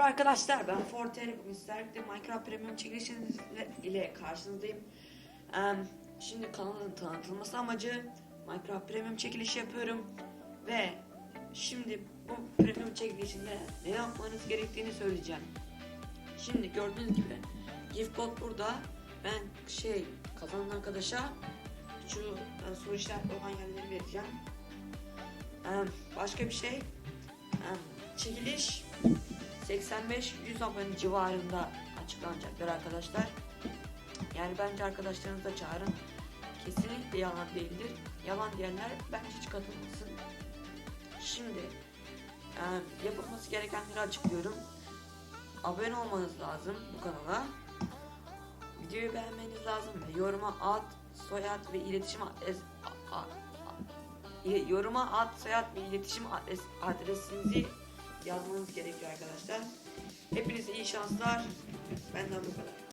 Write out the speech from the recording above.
Arkadaşlar ben Forte bugün sizlerle Minecraft Premium çekilişi ile karşınızdayım. Şimdi kanalın tanıtılması amacı Minecraft Premium çekilişi yapıyorum ve şimdi bu Premium çekilişinde ne yapmanız gerektiğini söyleyeceğim. Şimdi gördüğünüz gibi gift code burada. Ben şey kazanan arkadaşa şu e, soru işaretli olan yerleri vereceğim. Başka bir şey çekiliş 85-100 abone civarında açıklanacaktır arkadaşlar. Yani bence arkadaşlarınızı da çağırın. Kesinlikle yalan değildir. Yalan diyenler bence hiç katılmasın. Şimdi e, yapılması gerekenleri açıklıyorum. Abone olmanız lazım bu kanala. Videoyu beğenmeniz lazım ve yoruma ad, soyad ve iletişim adres, a- a- a- yoruma ad, soyad ve iletişim adres, adresinizi yazmanız gerekiyor arkadaşlar. Hepinize iyi şanslar. Benden bu kadar.